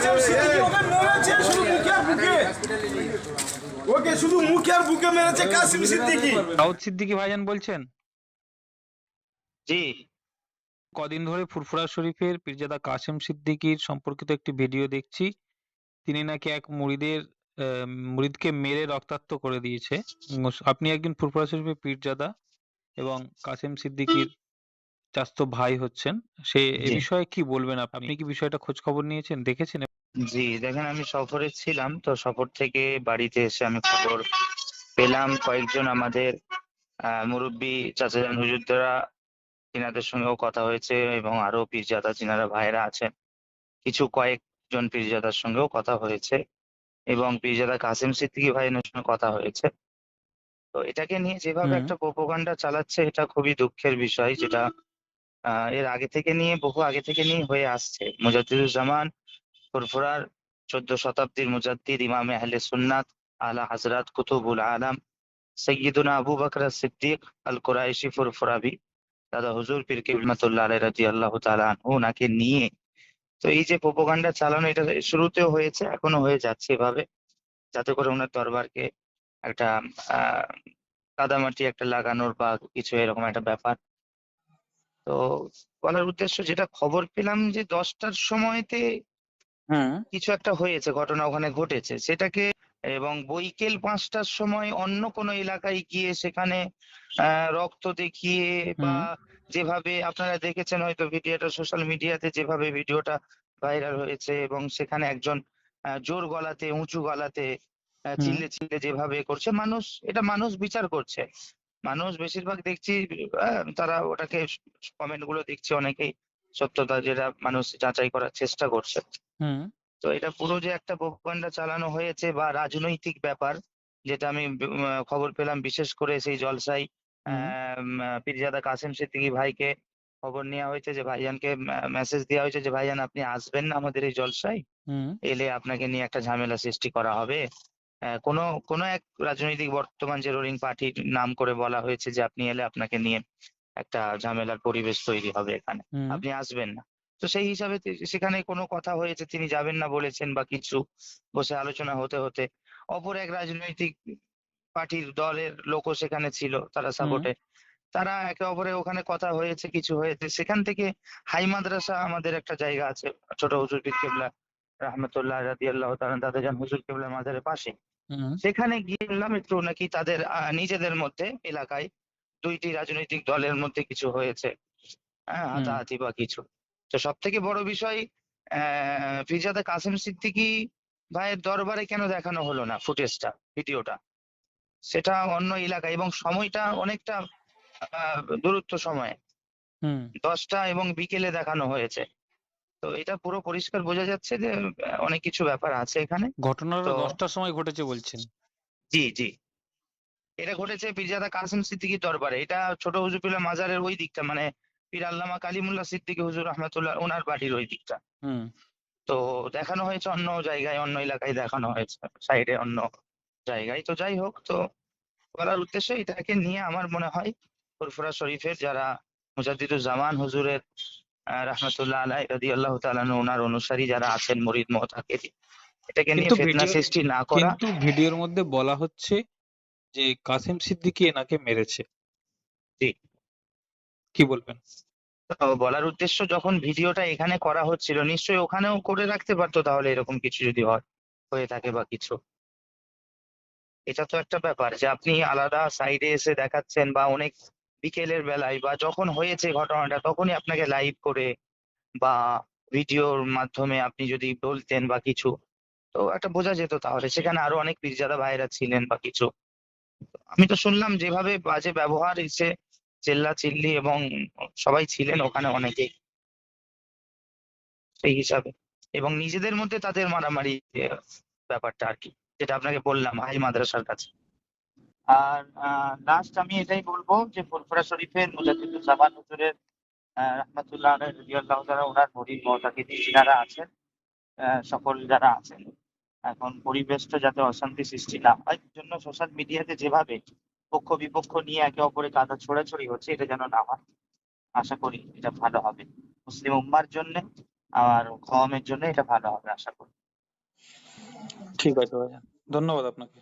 সিদ্দিকী ওকে মেরেছে শুধু মুখে আর বুকে। ওকে শুধু মুখে আর বুকে মেরেছে কাসিম সিদ্দিকী। দাউদ সিদ্দিকী ভাইজান বলছেন? জি। কদিন ধরে ফুরফুরা শরীফের পীরজাদা কাসেম সিদ্দিকীর সম্পর্কিত একটি ভিডিও দেখছি। তিনি নাকি এক মুরিদের আহ, মুরিদকে মেরে রক্তাক্ত করে দিয়েছে। আপনি একজন ফুরফুরা শরীফের পীরজাদা এবং কাসেম সিদ্দিকীর চাস্তো ভাই হচ্ছেন। সে এ জি। বিষয়ে কি বলবেন আপনি আপনি কি বিষয়টা খোঁজ খবর নিয়েছেন দেখেছেন? জি দেখেন আমি সফরে ছিলাম তো সফর থেকে বাড়িতে এসে আমি খবর পেলাম। কয়েকজন আমাদের আহ, মুরব্বী চাচাজান হুজুরদারা তিনাদের সঙ্গেও কথা হয়েছে এবং আরও পীরজাদা চিনারা ভাইরা আছেন। কিছু কয়েকজন পীরজাদার সঙ্গেও কথা হয়েছে এবং পীরজাদা কাসিম সিদ্দিকী ভাইয়ের সঙ্গে কথা হয়েছে। তো এটাকে নিয়ে যেভাবে হুম। একটা প্রোপাগান্ডা চালাচ্ছে এটা খুবই দুঃখের বিষয় যেটা এর আগে থেকে নিয়ে, বহু আগে থেকে নিয়ে হয়ে আসছে। মুজাদ্দিদুজ্জামান ফুরফুরার চোদ্দ শতাব্দীর মুজাদ্দিদ, ইমামে আহলে সুন্নাত, আলা হাজরাত, কুতুবুল আলাম, সৈয়দুনা আবু বকর সিদ্দিক, আল কুরাইশি ফুরফুরাবি দাদা হুজুর পীর কিবলাতুল্লাহ আলাইহি রাদিয়াল্লাহু তাআলা আনহু ওনাকে নিয়ে। তো এই যে প্রোপাগান্ডা চালানো, এটা শুরুতেও হয়েছে, এখনও হয়ে যাচ্ছে এভাবে। যাতে করে ওনার দরবারকে একটা, আহ, কাদামাটি একটা লাগানোর বা কিছু এরকম একটা ব্যাপার তো বলার উদ্দেশ্য যেটা খবর পেলাম যে দশটার সময়তে কিছু একটা হয়েছে ঘটনা ওখানে ঘটেছে। সেটাকে এবং বৈকেল পাঁচটার সময় অন্য কোনো এলাকায় গিয়ে সেখানে রক্ত দেখিয়ে বা যেভাবে আপনারা দেখেছেন হয়তো ভিডিওটা সোশ্যাল মিডিয়াতে যেভাবে ভিডিওটা ভাইরাল হয়েছে এবং সেখানে একজন জোর গলাতে উঁচু গলাতে চিল্লে চিল্লে যেভাবে করছে মানুষ এটা মানুষ বিচার করছে। মানুষ বেশিরভাগ দেখছি তারা ওটাকে কমেন্টগুলো দেখছি অনেকেই সত্যতা যেটা মানুষ যাচাই করার চেষ্টা করছে। হুম। তো এটা পুরো যে একটা প্রোপাগান্ডা চালানো হয়েছে বা রাজনৈতিক ব্যাপার যেটা আমি খবর পেলাম বিশেষ করে সেই জলসাই পীরজাদা কাসেম সিদ্দিকী ভাইকে খবর নেওয়া হয়েছে যে ভাইজানকে মেসেজ দেওয়া হয়েছে যে ভাইজান আপনি আসবেন না আমাদের এই জলসায়? এলে আপনাকে নিয়ে একটা ঝামেলা সৃষ্টি করা হবে। কোনো কোনো এক রাজনৈতিক বর্তমান যে রুলিং পার্টির নাম করে বলা হয়েছে যে আপনি এলে আপনাকে নিয়ে একটা ঝামেলার পরিবেশ তৈরি হবে এখানে। আপনি আসবেন না। তো সেই হিসাবে সেখানে কোনো কথা হয়েছে তিনি যাবেন না বলেছেন বা কিছু বসে আলোচনা হতে হতে। অপর এক রাজনৈতিক পার্টির দলের লোকও সেখানে ছিল তারা সাপোর্টে তারা একে অপরে ওখানে কথা হয়েছে কিছু হয়েছে। সেখান থেকে হাই মাদ্রাসা আমাদের একটা জায়গা আছে ছোট হুজুর কেবলা রহমতুল্লাহ রাদিয়াল্লাহু তাআলা তাদের যান হুজুর কেবলা মাজারের পাশে। সেখানে গিয়ে একটু নাকি তাদের নিজেদের মধ্যে এলাকায় দুইটি রাজনৈতিক দলের মধ্যে কিছু হয়েছে। হ্যাঁ হাতাহাতি বা কিছু। তো সব থেকে বড় বিষয় আহ ফিরজাদা কাসিম সিদ্দিকী ভাইয়ের দরবারে কেন দেখানো হলো না ফুটেজটা ভিডিওটা? সেটা অন্য এলাকায় এবং সময়টা অনেকটা দূরত্ব সময়ে। দশটা এবং বিকেলে দেখানো হয়েছে। তো এটা পুরো পরিষ্কার বোঝা যাচ্ছে যে অনেক কিছু ব্যাপার আছে এখানে। ঘটনাটা তো- দশটার সময় ঘটেছে বলছেন? জি জি। এটা ঘটেছে পীরজাদা কাসিম সিদ্দিকীর দরবারে। এটা ছোট হুজুরপিল্লা মাজারের ওই দিকটা মানে পীর আল্লামা কালিমুল্লাহ সিদ্দিকী হুজুর রহমতুল্লাহ ওনার বাড়ির ওই দিকটা। হুম। তো দেখানো হয়েছে অন্য জায়গায় অন্য এলাকায় দেখানো হয়েছে সাইডে অন্য জায়গায়। তো যাই হোক তো বলার উদ্দেশ্যে এটাকে নিয়ে আমার মনে হয় ফুরফুরা শরীফের যারা মুজাদ্দিদুজ্জামান হুজুরের রহমতুল্লাহ আলাই রাদিয়াল্লাহু তাআলা ওনার অনুসারী যারা আছেন মুরিদ মোতাকিদ এটাকে নিয়ে ফিতনা সৃষ্টি না করা। কিন্তু ভিডিওর মধ্যে বলা হচ্ছে যে কাসিম সিদ্দিকী এনাকে মেরেছে। জি। কি বলবেন? তো বলার উদ্দেশ্য যখন ভিডিওটা এখানে করা হচ্ছিল নিশ্চয়ই ওখানেও করে রাখতে পারতো তাহলে এরকম কিছু যদি হয় হয়ে থাকে বা কিছু। এটা তো একটা ব্যাপার যে আপনি আলাদা সাইডে এসে দেখাচ্ছেন বা অনেক বিকেলের বেলায় বা যখন হয়েছে ঘটনাটা, তখনই আপনাকে লাইভ করে বা ভিডিওর মাধ্যমে আপনি যদি বলতেন বা কিছু। তো একটা বোঝা যেত তাহলে। সেখানে আরও অনেক পীরজাদা ভাইরা ছিলেন বা কিছু। আমি তো শুনলাম যেভাবে বাজে ব্যবহার এসে চেল্লা চিল্লি এবং সবাই ছিলেন ওখানে অনেকেই সেই হিসাবে। এবং নিজেদের মধ্যে তাদের মারামারি ব্যাপারটা আর কি, যেটা আপনাকে বললাম, হাই মাদ্রাসার কাছে। আর লাস্ট আমি এটাই বলব যে ফুরফুরা শরীফের মুজাদ্দিদুজ্জামান হুজুরের রহমাতুল্লাহ তাআলা ওনার মুরিদ মুতাকিদিন যারা আছেন সকল যারা আছেন, এখন পরিবেশটা যাতে অশান্তি সৃষ্টি না হয় জন্য সোশ্যাল মিডিয়াতে যেভাবে পক্ষ বিপক্ষ নিয়ে একে অপরের কাদা ছোড়াছড়ি হচ্ছে, এটা যেন না হয়, আশা করি এটা ভালো হবে। মুসলিম উম্মার জন্য আর কওমের জন্য এটা ভালো হবে, আশা করি। ঠিক আছে ভাইজান ধন্যবাদ আপনাকে।